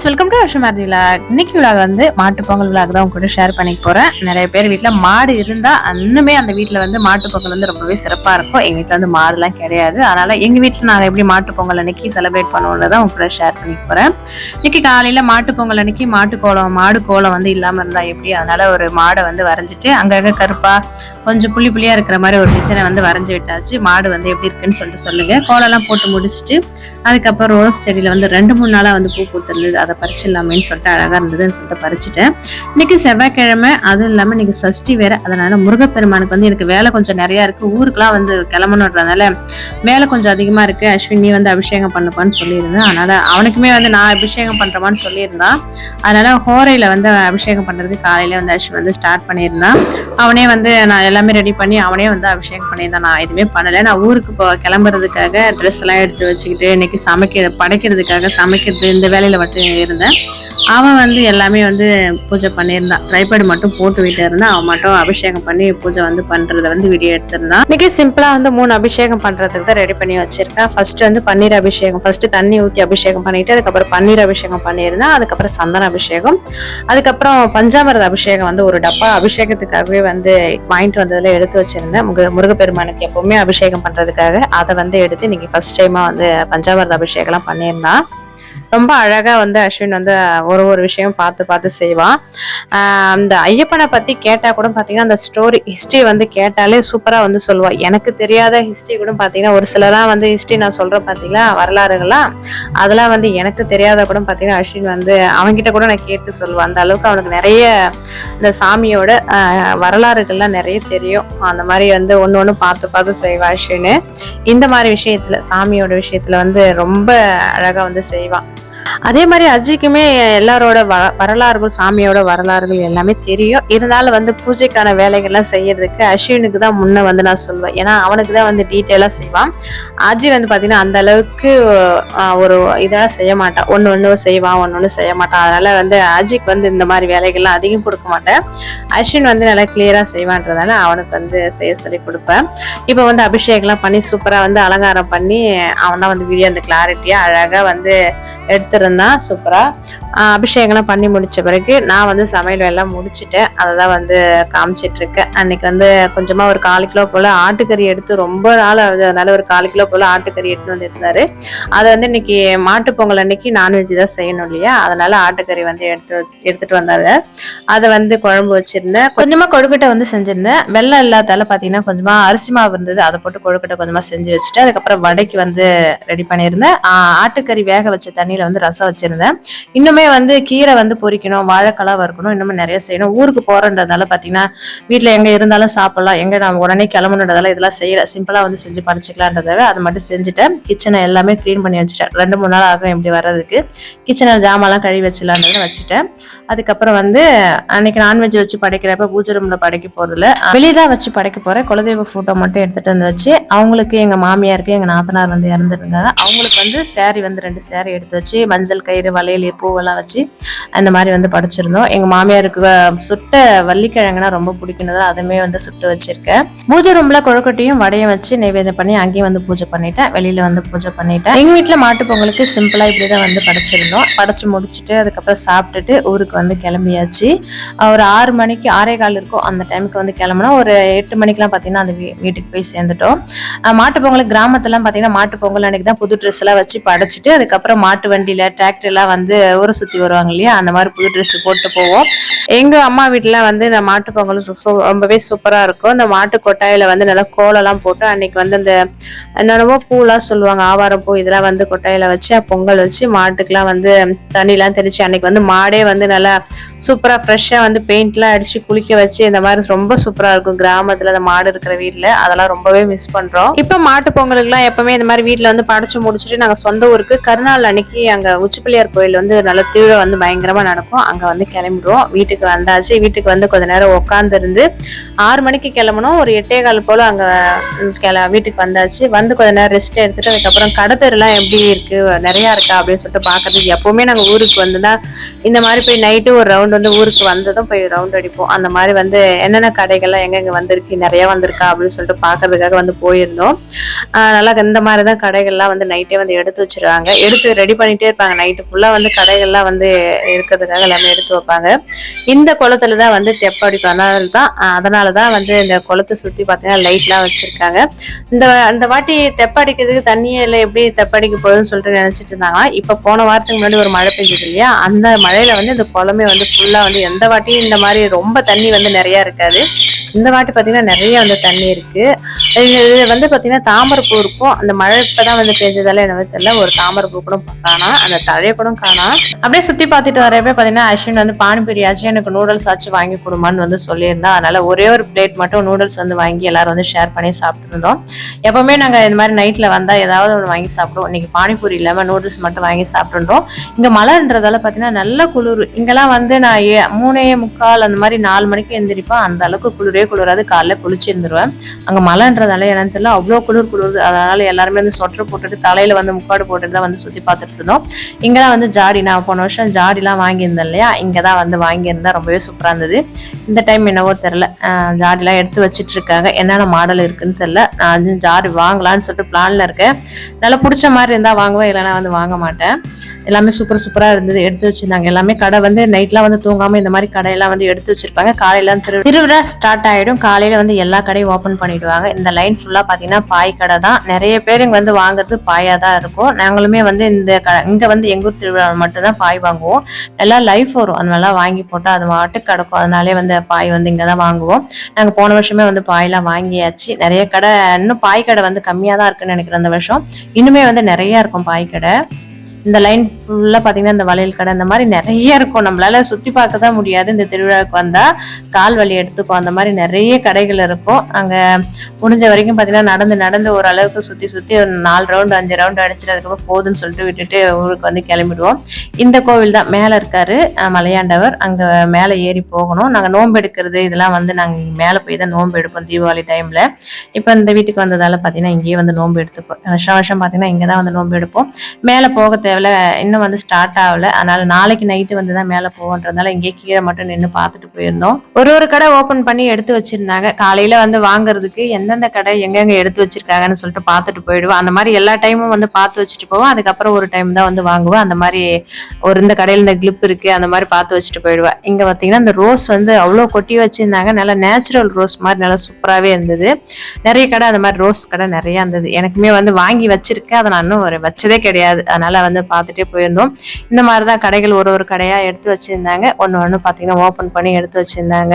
Friends welcome to அஷுமார் vlog இன்னைக்கு vlog வந்து மாட்டு பொங்கல் விலாக் தான் உங்க கூட ஷேர் பண்ணிக்க போறேன். நிறைய பேர் வீட்டில் மாடு இருந்தா இன்னுமே அந்த வீட்டில் வந்து மாட்டு பொங்கல் வந்து ரொம்பவே சிறப்பா இருக்கும். எங்க வீட்டில் வந்து மாடுலாம் கிடையாது. அதனால எங்க வீட்டில் நாங்கள் எப்படி மாட்டு பொங்கல் அன்னைக்கு செலிப்ரேட் பண்ணுவோம்னு உங்க கூட ஷேர் பண்ணிக்க போறேன். இன்னைக்கு காலையில மாட்டு பொங்கல் அன்னைக்கு மாட்டு கோலம் மாடு கோலம் வந்து இல்லாம இருந்தா எப்படி? அதனால ஒரு மாடை வந்து வரைஞ்சிட்டு அங்கங்க கருப்பா கொஞ்சம் புள்ளி புள்ளியா இருக்கிற மாதிரி ஒரு டிசைனை வந்து வரைஞ்சி விட்டாச்சு. மாடு வந்து எப்படி இருக்குன்னு சொல்லிட்டு சொல்லுங்க. கோலம்லாம் போட்டு முடிச்சுட்டு அதுக்கப்புறம் ரோஸ் செடியில வந்து ரெண்டு மூணு நாளா வந்து பூ பூத்திருந்தது. அதை பறிச்சிடலாமேன்னு சொல்லிட்டு அழகா இருந்ததுன்னு சொல்லிட்டு பறிச்சுட்டேன். இன்னைக்கு செவ்வாய்க்கிழமை அதுவும் இல்லாம இன்னைக்கு சஷ்டி வேற. அதனால முருகப்பெருமானுக்கு வந்து எனக்கு வேலை கொஞ்சம் நிறைய இருக்கு. ஊருக்குலாம் வந்து கிளம்பணுன்றதுனால வேலை கொஞ்சம் அதிகமா இருக்கு. அஸ்வின் நீ வந்து அபிஷேகம் பண்ணுப்பான்னு சொல்லியிருந்தேன். அதனால அவனுக்குமே வந்து நான் அபிஷேகம் பண்றமான்னு சொல்லியிருந்தான். அதனால ஹோரையில வந்து அபிஷேகம் பண்றதுக்கு காலையில வந்து அஸ்வின் வந்து ஸ்டார்ட் பண்ணியிருந்தான். அவனே வந்து நான் எல்லாமே ரெடி பண்ணி அவனே வந்து அபிஷேகம் பண்ணியிருந்தான். நான் எதுவுமே பண்ணல. நான் ஊருக்கு போ கிளம்புறதுக்காக ட்ரெஸ் எல்லாம் எடுத்து வச்சுக்கிட்டு இன்னைக்கு சமைக்க படைக்கிறதுக்காக சமைக்கிறது இந்த வேலையில மட்டும் இருந்தேன். அவன் வந்து எல்லாமே வந்து பூஜை பண்ணியிருந்தான். ட்ரைபேடு மட்டும் போட்டு விட்டு இருந்தான் அவன் மட்டும் அபிஷேகம் பண்ணி பூஜை வந்து பண்றத வந்து வீடியோ எடுத்திருந்தான். இன்னைக்கு சிம்பிளா வந்து மூணு அபிஷேகம் பண்றதுக்கு தான் ரெடி பண்ணி வச்சிருக்கேன் ஃபர்ஸ்ட் வந்து பன்னீர் அபிஷேகம் ஃபர்ஸ்ட் தண்ணி ஊற்றி அபிஷேகம் பண்ணிட்டு அதுக்கப்புறம் பன்னீர் அபிஷேகம் பண்ணியிருந்தேன். அதுக்கப்புறம் சந்தன அபிஷேகம். அதுக்கப்புறம் பஞ்சாமிரத அபிஷேகம் வந்து ஒரு டப்பா அபிஷேகத்துக்காகவே வந்து வாங்கிட்டு வந்ததுல எடுத்து வச்சிருந்தேன் முருக முருகப்பெருமானுக்கு எப்பவுமே அபிஷேகம் பண்றதுக்காக அதை வந்து எடுத்து இன்னைக்கு ஃபர்ஸ்ட் டைமா வந்து பஞ்சாமிரத அபிஷேகம்லாம் பண்ணியிருந்தான் ரொம்ப அழகா வந்து அஸ்வின் வந்து ஒரு ஒரு விஷயம் பார்த்து பார்த்து செய்வான் அந்த ஐயப்பனை பத்தி கேட்டா கூட பாத்தீங்கன்னா அந்த ஸ்டோரி ஹிஸ்டரி வந்து கேட்டாலே சூப்பரா வந்து சொல்லுவா. எனக்கு தெரியாத ஹிஸ்டரி கூட பாத்தீங்கன்னா ஒரு சிலலாம் வந்து ஹிஸ்டரி நான் சொல்றேன் பாத்தீங்களா வரலாறுகள்லாம். அதெல்லாம் வந்து எனக்கு தெரியாத கூட பாத்தீங்கன்னா அஸ்வின் வந்து அவன்கிட்ட கூட நான் கேட்டு சொல்லுவேன் அந்த அளவுக்கு அவனுக்கு நிறைய இந்த சாமியோட வரலாறுகள்லாம் நிறைய தெரியும். அந்த மாதிரி வந்து ஒன்று ஒன்று பார்த்து பார்த்து செய்வான் அஸ்வின். இந்த மாதிரி விஷயத்துல சாமியோட விஷயத்துல வந்து ரொம்ப அழகா வந்து செய்வான் அதே மாதிரி அஜிக்குமே எல்லாரோட வ வரலாறுகள் சாமியோட வரலாறுகள் எல்லாமே தெரியும். இருந்தாலும் வந்து பூஜைக்கான வேலைகள்லாம் செய்யறதுக்கு அஸ்வினுக்கு தான் முன்ன வந்து நான் சொல்லுவேன். ஏன்னா அவனுக்கு தான் வந்து டீட்டெயிலாக செய்வான். அஜி வந்து பார்த்தீங்கன்னா அந்த அளவுக்கு ஒரு இதாக செய்ய மாட்டான். ஒன்று ஒன்று செய்வான் ஒன்று ஒன்று செய்ய மாட்டான். அதனால வந்து அஜிக்கு வந்து இந்த மாதிரி வேலைகள்லாம் அதிகம் கொடுக்க மாட்டேன். அஸ்வின் வந்து நல்லா கிளியராக செய்வான்றதால அவனுக்கு வந்து செய்ய சொல்லி கொடுப்பேன். இப்போ வந்து அபிஷேகம்லாம் பண்ணி சூப்பராக வந்து அலங்காரம் பண்ணி அவன் தான் வந்து வீடியோ அந்த கிளாரிட்டியாக அழகாக வந்து எடுத்துருந்தான். சூப்பராக அபிஷேகம்லாம் பண்ணி முடித்த பிறகு நான் வந்து சமையல் எல்லாம் முடிச்சுட்டேன் அதை தான் வந்து காமிச்சிட்ருக்கேன். அன்றைக்கி அன்னைக்கு வந்து கொஞ்சமாக ஒரு கால் கிலோ போல் ஆட்டுக்கறி எடுத்து ரொம்ப நாள் ஆகுது. அதனால ஒரு கால் கிலோ போல் ஆட்டுக்கறி எடுத்துட்டு வந்துருந்தாரு. அதை வந்து இன்னைக்கு மாட்டு பொங்கல் அன்னைக்கு நான்வெஜ் தான் செய்யணும் இல்லையா? அதனால் ஆட்டுக்கறி வந்து எடுத்து எடுத்துகிட்டு வந்தார் அதை வந்து குழம்பு வச்சுருந்தேன். கொஞ்சமாக கொழுக்கட்டை வந்து செஞ்சுருந்தேன். வெள்ளம் இல்லாதால பார்த்தீங்கன்னா கொஞ்சமாக அரிசி மாவு இருந்தது. அதை போட்டு கொழுக்கட்டை கொஞ்சமாக செஞ்சு வச்சுட்டு அதுக்கப்புறம் வடைக்கு வந்து ரெடி பண்ணியிருந்தேன். ஆட்டுக்கறி வேக வச்ச தண்ணியில் வந்து ரசம் வச்சிருந்தேன். இன்னுமே வந்து கீரை வந்து பொறிக்கணும் வாழைக்காய் வறுக்கணும் இன்னுமே நிறைய செய்யணும். ஊருக்கு போகிறன்றதால பார்த்தீங்கன்னா வீட்டில் எங்கே இருந்தாலும் சாப்பிட்லாம். எங்கே நம்ம உடனே கிளம்பணுன்றதால இதெல்லாம் செய்யல. சிம்பிளாக வந்து செஞ்சு படிச்சுக்கலான்றதால அதை மட்டும் செஞ்சுட்டேன். கிச்சனை எல்லாமே க்ளீன் பண்ணி வச்சுட்டேன். ரெண்டு மூணு நாள் ஆகும் இப்படி வர்றதுக்கு. கிச்சனில் ஜாமான்லாம் கழுவி வச்சிடலான்றதை வச்சுட்டேன். அதுக்கப்புறம் வந்து அன்னைக்கு நான்வெஜ் வச்சு படைக்கிறப்ப பூஜை ரூம்ல படைக்க போறதுல வெளியே தான் வச்சு படைக்க போறேன் குலதெய்வ போட்டோ மட்டும் எடுத்துட்டு வந்து வச்சு அவங்களுக்கு எங்க மாமியாருக்கு எங்க நாத்தனார் வந்து இறந்துருந்தாங்க. அவங்களுக்கு வந்து சேரீ வந்து ரெண்டு சேரீ எடுத்து வச்சு மஞ்சள் கயிறு வளையல் பூவெல்லாம் வச்சு அந்த மாதிரி வந்து படைச்சிருந்தோம். எங்க மாமியாருக்கு சுட்ட வள்ளிக்கிழங்குனா ரொம்ப பிடிக்குனதால அதுமே வந்து சுட்டு வச்சிருக்கேன். பூஜை ரூம்ல கொழுக்கட்டையும் வடையும் வச்சு நைவேதம் பண்ணி அங்கேயும் வந்து பூஜை பண்ணிட்டேன். வெளியில வந்து பூஜை பண்ணிட்டேன். எங்க வீட்டுல மாட்டு பொங்கலுக்கு சிம்பிளா இப்படிதான் வந்து படைச்சிருந்தோம். படைச்சு முடிச்சுட்டு அதுக்கப்புறம் சாப்பிட்டுட்டு ஊருக்கு வந்து கிளம்பியாச்சு. ஒரு ஆறு மணிக்கு ஆறே கால் இருக்கும் அந்த டைமுக்கு வந்து கிளம்புனா. ஒரு எட்டு மணிக்கெல்லாம் பார்த்தீங்கன்னா அந்த வீ- வீட்டுக்கு போய் சேர்ந்துட்டோம். அஹ் மாட்டு பொங்கலுக்கு கிராமத்துலாம் பார்த்தீங்கன்னா மாட்டு பொங்கல் அன்னைக்கு தான் புது ட்ரெஸ்லாம் வச்சு படைச்சிட்டு அதுக்கப்புறம் மாட்டு வண்டியில் டிராக்டர்லாம் வந்து ஊரை சுற்றி வருவாங்க இல்லையா? அந்த மாதிரி புது ட்ரெஸ் போட்டு போவோம். எங்கள் அம்மா வீட்டில் வந்து இந்த மாட்டு பொங்கல் ரொம்பவே சூப்பராக இருக்கும். இந்த மாட்டு கொட்டாயில் வந்து நல்லா கோலம்லாம் போட்டு அன்னைக்கு வந்து அந்த என்னென்னமோ பூலாம் சொல்லுவாங்க ஆவாரம் பூ இதெல்லாம் வந்து கொட்டாயில் வச்சு பொங்கல் வச்சு மாட்டுக்கெலாம் வந்து தண்ணிலாம் தெளிச்சு அன்னைக்கு வந்து மாடே வந்து நல்லா சூப்பரா ஃப்ரெஷ்ஷாக வந்து பெயிண்ட்லாம் அடிச்சு குளிக்க வச்சு இந்த மாதிரி ரொம்ப சூப்பராக இருக்கும் கிராமத்தில் அந்த மாடு இருக்கிற வீட்டில் அதெல்லாம் ரொம்பவே மிஸ் பண்ணுறோம் இப்போ மாட்டு பொங்கலுக்குலாம் எப்பவுமே இந்த மாதிரி வீட்டில் வந்து படைச்சு முடிச்சுட்டு நாங்கள் சொந்த ஊருக்கு கருநாள் அன்னைக்கு அங்கே உச்சிப்பிள்ளையார் கோயில் வந்து நல்ல திருவிழா வந்து பயங்கரமாக நடக்கும். அங்கே வந்து கிளம்பிடுவோம். வீட்டுக்கு வந்தாச்சு. வீட்டுக்கு வந்து கொஞ்ச நேரம் உட்காந்துருந்து ஆறு மணிக்கு கிளம்பணும். ஒரு எட்டே கால் போல அங்கே கிள வீட்டுக்கு வந்தாச்சு. வந்து கொஞ்ச நேரம் ரெஸ்ட் எடுத்துட்டு அதுக்கப்புறம் கடத்தெருலாம் எப்படி இருக்கு நிறையா இருக்கா அப்படின்னு சொல்லிட்டு பாக்குறதுக்கு எப்போவுமே நாங்கள் ஊருக்கு வந்துதான் இந்த மாதிரி போய் நைட்டு ஒரு ரவுண்ட் வந்து ஊருக்கு வந்ததும் போய் ரவுண்ட் அடிப்போம். அந்த மாதிரி வந்து என்னென்ன கடைகள்லாம் எங்கெங்க வந்திருக்கு நிறைய வந்திருக்கா அப்படின்னு சொல்லிட்டு பார்க்கறதுக்காக வந்து போயிருந்தோம். நல்லா இந்த மாதிரி தான் கடைகள்லாம் வந்து நைட்டே வந்து எடுத்து வச்சிருவாங்க. எடுத்து ரெடி பண்ணிட்டே இருப்பாங்க. நைட்டு ஃபுல்லாக வந்து கடைகள்லாம் வந்து இருக்கிறதுக்காக எல்லாமே எடுத்து வைப்பாங்க. இந்த குளத்துல தான் வந்து தெப்ப அதனால தான். அதனால தான் வந்து இந்த குளத்தை சுற்றி பார்த்தீங்கன்னா லைட்லாம் வச்சிருக்காங்க. இந்த அந்த வாட்டி தெப்படிக்கிறதுக்கு தண்ணியே இல்லை எப்படி தெப்படிக்க போகுதுன்னு சொல்லிட்டு நினைச்சிட்டு இருந்தாங்க. இப்போ போன வாரத்துக்கு முன்னாடி ஒரு மழை பெஞ்சது இல்லையா? அந்த மழையில வந்து இந்த குளமே வந்து ஃபுல்லா வந்து எந்த வாட்டியும் இந்த மாதிரி ரொம்ப தண்ணி வந்து நிறைய இருக்காது. இந்த வாட்டி பாத்தீங்கன்னா நிறைய வந்து தண்ணி இருக்கு. இது வந்து பார்த்தீங்கன்னா தாமரைப்பூ இருக்கும் அந்த மழை இப்பதான் வந்து பெஞ்சதால எனக்கு தெரியல. ஒரு தாமரைப்பூ கூட காணா அந்த தழைய கூட காணா. அப்படியே சுத்தி பார்த்துட்டு வரப்ப பார்த்தீங்கன்னா அஸ்வின் வந்து பானிபூரி ஆச்சு எனக்கு நூடுல்ஸ் ஆச்சு வாங்கி கொடுமான்னு வந்து சொல்லியிருந்தா. அதனால ஒரே ஒரு பிளேட் மட்டும் நூடுல்ஸ் வந்து வாங்கி எல்லாரும் வந்து ஷேர் பண்ணி சாப்பிட்டுருந்தோம். எப்பவுமே நாங்க இந்த மாதிரி நைட்ல வந்தா ஏதாவது ஒன்று வாங்கி சாப்பிடுவோம். இன்னைக்கு பானிபூரி இல்லாம நூடுல்ஸ் மட்டும் வாங்கி சாப்பிட்டுருந்தோம். இங்க மழைன்றதால பார்த்தீங்கன்னா நல்ல குளிர். இங்கெல்லாம் வந்து நான் ஏ- மூணே முக்கால் அந்த மாதிரி நாலு மணிக்கு எந்திரிப்பேன். அந்த அளவுக்கு குளிரே குளிராது. காலைல குளிச்சு இருந்துருவேன் அங்க மழைன்றதால என்னன்னு தெரியல. அவ்வளோ குளிர் குளிர் அதனால எல்லாருமே வந்து சொட்டர் போட்டுட்டு தலையில வந்து முக்காடு போட்டுட்டு தான் வந்து சுத்தி பார்த்துட்டு இருந்தோம். இங்கெல்லாம் வந்து ஜாடி நான் போன வருஷம் ஜாடிலாம் வாங்கியிருந்தேன் இல்லையா? இங்கே தான் வந்து வாங்கியிருந்தேன். ரொம்பவே சூப்பராக இருந்தது. இந்த டைம் என்னவோ தெரில ஜாடிலாம் எடுத்து வச்சுட்டு இருக்காங்க. என்னென்ன மாடல் இருக்குன்னு தெரில நான் வந்து ஜாடி வாங்கலாம்னு சொல்லிட்டு பிளான்ல இருக்கேன். நல்லா பிடிச்ச மாதிரி இருந்தால் வாங்குவேன் இல்லைன்னா வந்து வாங்க மாட்டேன். எல்லாமே சூப்பர் சூப்பராக இருந்தது. எடுத்து வச்சிருந்தாங்க. எல்லாமே கடை வந்து நைட்லாம் வந்து தூங்காம இந்த மாதிரி கடையெல்லாம் வந்து எடுத்து வச்சிருப்பாங்க. காலையில திரு திருவிழா ஸ்டார்ட் ஆயிடும். காலையில வந்து எல்லா கடையும் ஓப்பன் பண்ணிடுவாங்க. இந்த லைன் ஃபுல்லா பாத்தீங்கன்னா பாய் கடை தான். நிறைய பேர் இங்க வந்து வாங்குறது பாயா தான் இருக்கும். நாங்களுமே வந்து இந்த க- இங்க வந்து எங்கூர் திருவிழாவில் திருவிழா பாய் வாங்குவோம். நல்லா லைஃப் வரும். அதனால வாங்கி போட்டா அது மாட்டு கிடக்கும். அதனாலே வந்து பாய் வந்து இங்க தான் வாங்குவோம். நாங்க போன வருஷமே வந்து பாயெல்லாம் வாங்கியாச்சு. நிறைய கடை இன்னும் பாய் கடை வந்து கம்மியா தான் இருக்குன்னு நினைக்கிறேன் அந்த வருஷம். இன்னுமே வந்து நிறைய இருக்கும் பாய் கடை. இந்த லைன் ஃபுல்லாக பார்த்தீங்கன்னா இந்த வளையல் கடை இந்த மாதிரி நிறைய இருக்கும். நம்மளால சுற்றி பார்க்க தான் முடியாது. இந்த திருவிழாவுக்கு வந்தால் கால் வலி எடுத்துக்கும். அந்த மாதிரி நிறைய கடைகள் இருக்கும். அங்கே முடிஞ்ச வரைக்கும் பார்த்தீங்கன்னா நடந்து நடந்து ஓரளவுக்கு சுற்றி சுற்றி ஒரு நாலு ரவுண்டு அஞ்சு ரவுண்டு அடிச்சுட்டு அதுக்கப்புறம் போதும்னு சொல்லிட்டு விட்டுட்டு ஊருக்கு வந்து கிளம்பிடுவோம். இந்த கோவில் தான். மேலே இருக்காரு மலையாண்டவர். அங்கே மேலே ஏறி போகணும். நாங்கள் நோன்பு எடுக்கிறது இதெல்லாம் வந்து நாங்கள் மேலே போய் தான் நோன்பு எடுப்போம் தீபாவளி டைமில் இப்போ இந்த வீட்டுக்கு வந்ததால் பார்த்தீங்கன்னா இங்கேயே வந்து நோன்பு எடுத்துப்போம். வருஷம் வருஷம் பார்த்தீங்கன்னா இங்கே தான் வந்து நோன்பு எடுப்போம். மேலே போக தேவையில்ல. இன்னும் வந்து ஸ்டார்ட் ஆகல. அதனால நாளைக்கு நைட்டு வந்து தான் மேலே போவோன்றதுனால இங்கே கீழே மட்டும் நின்று பார்த்துட்டு போயிருந்தோம். ஒரு ஒரு கடை ஓப்பன் பண்ணி எடுத்து வச்சிருந்தாங்க. காலையில வந்து வாங்குறதுக்கு எந்தெந்த கடை எங்கெங்க எடுத்து வச்சிருக்காங்கன்னு சொல்லிட்டு பார்த்துட்டு போயிடுவோம். அந்த மாதிரி எல்லா டைமும் வந்து பார்த்து வச்சுட்டு போவோம். அதுக்கப்புறம் ஒரு டைம் தான் வந்து வாங்குவேன் அந்த மாதிரி ஒரு இந்த கடையில் இந்த கிளிப் இருக்கு. அந்த மாதிரி பார்த்து வச்சுட்டு போயிடுவேன் இங்கே பார்த்தீங்கன்னா இந்த ரோஸ் வந்து அவ்வளோ கொட்டி வச்சிருந்தாங்க. நல்லா நேச்சுரல் ரோஸ் மாதிரி நல்லா சூப்பராகவே இருந்தது. நிறைய கடை அந்த மாதிரி ரோஸ் கடை நிறையா இருந்தது. எனக்குமே வந்து வாங்கி வச்சிருக்கேன். அதை நான் இன்னும் ஒரு வச்சதே கிடையாது. அதனால வந்து பார்த்துட்டே போயிருந்தோம் இந்த மாதிரி தான் கடைகள் ஒரு ஒரு கடையா எடுத்து வச்சிருந்தாங்க. ஒன்று ஒன்று பார்த்தீங்கன்னா ஓப்பன் பண்ணி எடுத்து வச்சிருந்தாங்க.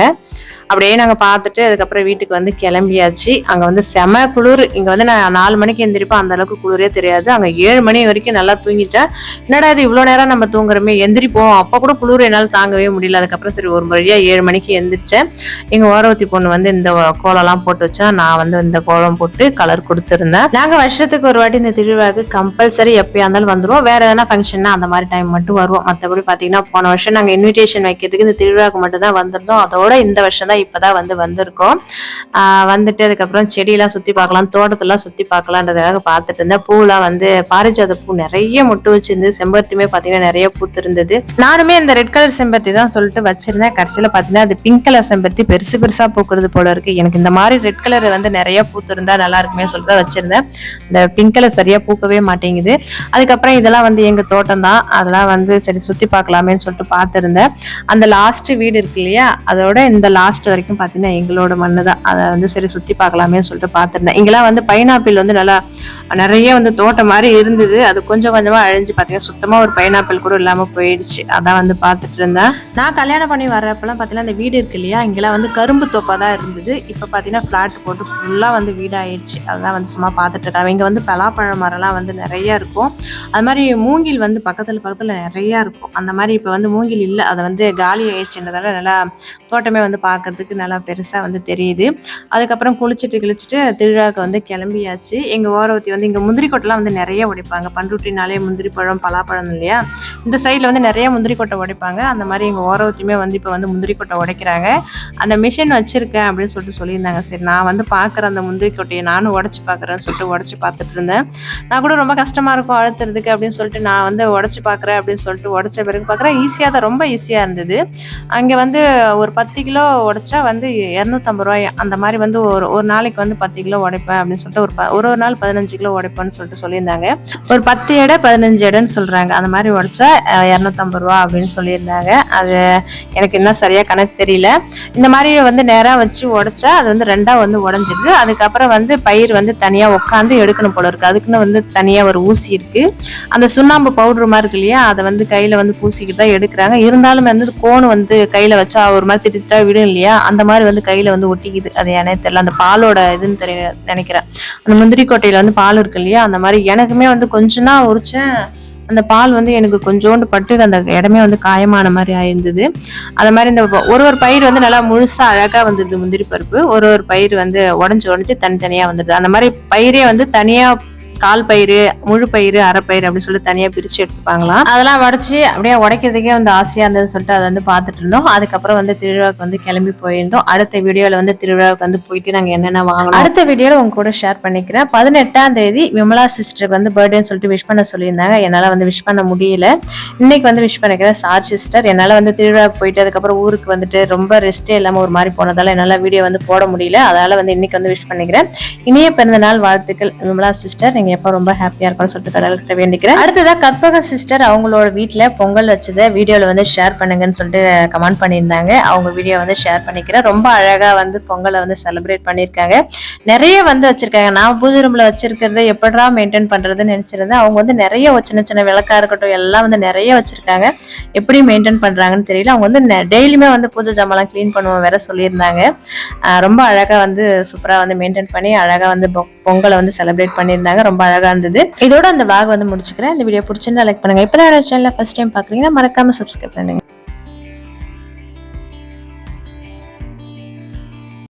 அப்படியே நாங்கள் பார்த்துட்டு அதுக்கப்புறம் வீட்டுக்கு வந்து கிளம்பியாச்சு. அங்கே வந்து செம குளிர். இங்கே வந்து நான் நாலு மணிக்கு எந்திரிப்பேன். அந்த அளவுக்கு குளிரே தெரியாது. அங்கே ஏழு மணி வரைக்கும் நல்லா தூங்கிட்டேன். என்னடா இது இவ்வளோ நேரம் நம்ம தூங்குறோமே? எந்திரிப்போம். அப்போ கூட குளிர் என்னால் தாங்கவே முடியல. அதுக்கப்புறம் சரி ஒரு முறையாக ஏழு மணிக்கு எந்திரிச்சேன். எங்கள் ஓரவத்தி பொண்ணு வந்து இந்த கோலம்லாம் போட்டு வச்சா நான் வந்து இந்த கோலம் போட்டு கலர் கொடுத்துருந்தேன். நாங்கள் வருஷத்துக்கு ஒரு வாட்டி இந்த திருவிழாவுக்கு கம்பல்சரி எப்போயா இருந்தாலும் வந்துடுவோம் வேறு எதனா ஃபங்க்ஷன்னா அந்த மாதிரி டைம் மட்டும் வருவோம். மற்றபடி பார்த்தீங்கன்னா போன வருஷம் நாங்கள் இன்விடேஷன் வைக்கிறதுக்கு இந்த திருவிழாவுக்கு மட்டும் தான் வந்திருந்தோம். அதோட இந்த வருஷம் தான் இப்போதான் வந்து வந்திருக்கோம். வந்துட்டு அதுக்கப்புறம் செடியெல்லாம் சுற்றி பார்க்கலாம் தோட்டத்தெல்லாம் சுற்றி பார்க்கலான்றதுக்காக பார்த்துட்டு இருந்தேன். பூலாம் வந்து பாரிஜாத பூ நிறைய முட்டு வச்சிருந்து செம்பருத்தியுமே பார்த்தீங்கன்னா நிறைய பூத்து இருந்தது நானுமே இந்த ரெட் கலர் செம்பருத்தி தான் சொல்லிட்டு வச்சிருந்தேன். கடைசியில் பார்த்தீங்கன்னா அது பிங்க் கலர் செம்பருத்தி பெருசு பெருசாக பூக்கிறது போல இருக்கு. எனக்கு இந்த மாதிரி ரெட் கலர் வந்து நிறைய பூத்திருந்தா நல்லா இருக்குமே சொல்லிட்டு தான் வச்சிருந்தேன். இந்த பிங்க் கலர் சரியா பூக்கவே மாட்டேங்குது. அதுக்கப்புறம் இதெல்லாம் வந்து எங்க தோட்டம் தான். அதெல்லாம் வந்து சரி சுற்றி பார்க்கலாமேன்னு சொல்லிட்டு பார்த்துருந்தேன். அந்த லாஸ்ட் வீடு இருக்கு இல்லையா? அதோட இந்த லாஸ்ட் வரைக்கும் பார்த்தீங்கன்னா எங்களோட மண்ணு தான் அதை வந்து சரி சுற்றி பார்க்கலாமேன்னு சொல்லிட்டு பார்த்துருந்தேன். இங்கெல்லாம் வந்து பைனாப்பிள் வந்து நல்லா நிறைய வந்து தோட்டம் மாதிரி இருந்தது. அது கொஞ்சம் கொஞ்சமாக அழிஞ்சு பார்த்தீங்கன்னா சுத்தமாக ஒரு பைனாப்பிள் கூட இல்லாமல் போயிடுச்சு. அதான் வந்து பார்த்துட்டு இருந்தேன். நான் கல்யாணம் பண்ணி வர்றப்பெல்லாம் பார்த்தீங்கன்னா அந்த வீடு இருக்கு இல்லையா இங்கெல்லாம் வந்து கரும்பு தோப்பா தான் இருந்தது. இப்போ பார்த்தீங்கன்னா ஃப்ளாட் போட்டு ஃபுல்லாக வந்து வீடாயிடுச்சு. அதான் வந்து சும்மா பார்த்துட்டு இருக்காங்க. இங்கே வந்து பலாப்பழ மரம்லாம் வந்து நிறைய இருக்கும். அது மாதிரி மூங்கில் வந்து பக்கத்தில் பக்கத்தில் நிறையா இருக்கும். அந்த மாதிரி இப்போ வந்து மூங்கில் இல்லை அதை வந்து காலி ஆயிடுச்சுன்றதால நல்லா தோட்டமே வந்து பார்க்குறதுக்கு நல்லா பெருசாக வந்து தெரியுது. அதுக்கப்புறம் குளிச்சுட்டு கிழிச்சிட்டு திருவிழாவுக்கு வந்து கிளம்பியாச்சு. எங்கள் ஓரவத்தி வந்து இங்கே முந்திரி கொட்டைலாம் வந்து நிறைய உடைப்பாங்க. பண்ருட்டினாலே முந்திரி பழம் பலாப்பழம் இல்லையா? இந்த சைடில் வந்து நிறைய முந்திரி கொட்டை உடைப்பாங்க. அந்த மாதிரி எங்கள் ஓரத்தையுமே வந்து இப்போ வந்து முந்திரி கொட்டை உடைக்கிறாங்க. அந்த மிஷின் வச்சுருக்கேன் அப்படின்னு சொல்லிட்டு சொல்லியிருந்தாங்க. சரி நான் வந்து பார்க்குறேன் அந்த முந்திரி கொட்டையை நானும் உடச்சி பார்க்குறேன்னு சொல்லிட்டு உடச்சி பார்த்துட்டு இருந்தேன். நான் கூட ரொம்ப கஷ்டமாக இருக்கும் அழுத்துறதுக்கு அப்படின்னு சொல்லிட்டு நான் வந்து உடச்சி பார்க்குறேன் அப்படின்னு சொல்லிட்டு உடச்ச பிறகு பார்க்குறேன். ஈஸியாக தான் ரொம்ப ஈஸியாக இருந்தது. அங்கே வந்து ஒரு பத்து கிலோ உடைச்சா வந்து இரநூத்தம்பது ரூபாய். அந்த மாதிரி வந்து ஒரு ஒரு நாளைக்கு வந்து பத்து கிலோ உடைப்பேன் அப்படின்னு சொல்லிட்டு ஒரு ப- ஒரு ஒரு நாள் பதினஞ்சு கிலோ உடைப்பேன்னு சொல்லிட்டு சொல்லியிருந்தாங்க. ஒரு பத்து எடை பதினஞ்சு எடைன்னு சொல்கிறாங்க அந்த மாதிரி உடைச்சா இரநூத்தம்பது ரூபா அப்படின்னு சொல்லியிருந்தாங்க. அது எனக்கு இன்னும் சரியாக கணக்கு தெரியல. இந்த மாதிரி வந்து நேராக வச்சு உடைச்சா அது வந்து ரெண்டாக வந்து உடஞ்சிருது அதுக்கப்புறம் வந்து பயிர் வந்து தனியாக உட்காந்து எடுக்கணும் போல இருக்குது அதுக்குன்னு வந்து தனியாக ஒரு ஊசி இருக்குது அந்த சுண்ணாம்பு பவுடர் மாதிரி இருக்கு இல்லையா? அதை வந்து கையில் வந்து பூசிக்கிட்டு தான் எடுக்கிறாங்க. இருந்தாலும் வந்து கோன் வந்து கையில் வச்சா ஒரு மாதிரி திட்டு திட்டா விடும் இல்லையா? அந்த மாதிரி வந்து கையில் வந்து ஒட்டிக்குது. அது எனக்கு தெரியல. அந்த பாலோட இதுன்னு தெரிய நினைக்கிறேன். அந்த முந்திரி கொட்டையில வந்து பால் இருக்கு இல்லையா? அந்த மாதிரி எனக்குமே வந்து கொஞ்சம் தான் உரிச்சேன். அந்த பால் வந்து எனக்கு கொஞ்சோண்டு பட்டு அந்த இடமே வந்து காயமான மாதிரி ஆயிருந்தது. அந்த மாதிரி இந்த ஒரு ஒரு பயிர் வந்து நல்லா முழுசா அழகா வந்துருது முந்திரி பருப்பு. ஒரு ஒரு பயிர் வந்து உடஞ்சு உடஞ்சு தனித்தனியா வந்துடுது அந்த மாதிரி பயிரே வந்து தனியா கால் பயிறு முழு பயிறு அரை பயிறு அப்படின்னு சொல்லி தனியா பிரிச்சு எடுத்துப்பாங்களாம். அதெல்லாம் உடச்சி அப்படியே உடைக்கிறதுக்கே வந்து ஆசையா இருந்ததுன்னு சொல்லிட்டு அதை வந்து பார்த்துட்டு இருந்தோம். அதுக்கப்புறம் வந்து திருவிழாவுக்கு வந்து கிளம்பி போயிருந்தோம். அடுத்த வீடியோல வந்து திருவிழாவுக்கு வந்து போயிட்டு நாங்க என்னென்ன வாங்கணும் அடுத்த வீடியோல உங்க கூட ஷேர் பண்ணிக்கிறேன். பதினெட்டாம் தேதி விமலா சிஸ்டருக்கு வந்து பர்த்டேன்னு சொல்லிட்டு விஷ் பண்ண சொல்லியிருந்தாங்க. என்னால வந்து விஷ் பண்ண முடியல. இன்னைக்கு வந்து விஷ் பண்ணிக்கிறேன் சார் சிஸ்டர் என்னால வந்து திருவிழாவுக்கு போயிட்டு அதுக்கப்புறம் ஊருக்கு வந்துட்டு ரொம்ப ரெஸ்டே இல்லாம ஒரு மாதிரி போனதால என்னால வீடியோ வந்து போட முடியல. அதனால வந்து இன்னைக்கு வந்து விஷ் பண்ணிக்கிறேன். இனிய பிறந்த நாள் வாழ்த்துக்கள் விமலா சிஸ்டர் நீங்க எப்போ ரொம்ப ஹாப்பியா இருக்கணும்னு சொல்லிட்டு கடவுள்கிட்ட வேண்டிக்கிறேன். அடுத்ததா கற்பக சிஸ்டர் அவங்களோட வீட்டில் பொங்கல் வச்சதை வீடியோல வந்து ஷேர் பண்ணுங்கன்னு சொல்லிட்டு கமெண்ட் பண்ணியிருந்தாங்க. அவங்க வீடியோ வந்து ஷேர் பண்ணிக்கிறேன். ரொம்ப அழகா வந்து பொங்கலை வந்து செலிப்ரேட் பண்ணியிருக்காங்க. நிறைய வந்து வச்சிருக்காங்க. நான் பூஜை ரூம்ல வச்சிருக்கிறத எப்படா மெயின்டைன் பண்றதுன்னு நினைச்சிருந்தேன். அவங்க வந்து நிறைய சின்ன சின்ன விளக்கா இருக்கட்டும் எல்லாம் வந்து நிறைய வச்சிருக்காங்க. எப்படி மெயின்டைன் பண்றாங்கன்னு தெரியல. அவங்க வந்து டெய்லியுமே வந்து பூஜை ஜாமான்லாம் க்ளீன் பண்ணுவோம் வேற சொல்லியிருந்தாங்க. ரொம்ப அழகா வந்து சூப்பரா வந்து மெயின்டைன் பண்ணி அழகா வந்து பொ- பொங்கலை வந்து செலிப்ரேட் பண்ணியிருந்தாங்க. ரொம்ப அழகா இருந்தது. இதோட அந்த பேக் வந்து முடிச்சுக்கிறேன். இந்த வீடியோ பிடிச்சிருந்தா லைக் பண்ணுங்க. இப்பதான் சேனலில் ஃபர்ஸ்ட் டைம் பாக்குறீங்கன்னா மறக்காம சப்ஸ்கிரைப் பண்ணுங்க.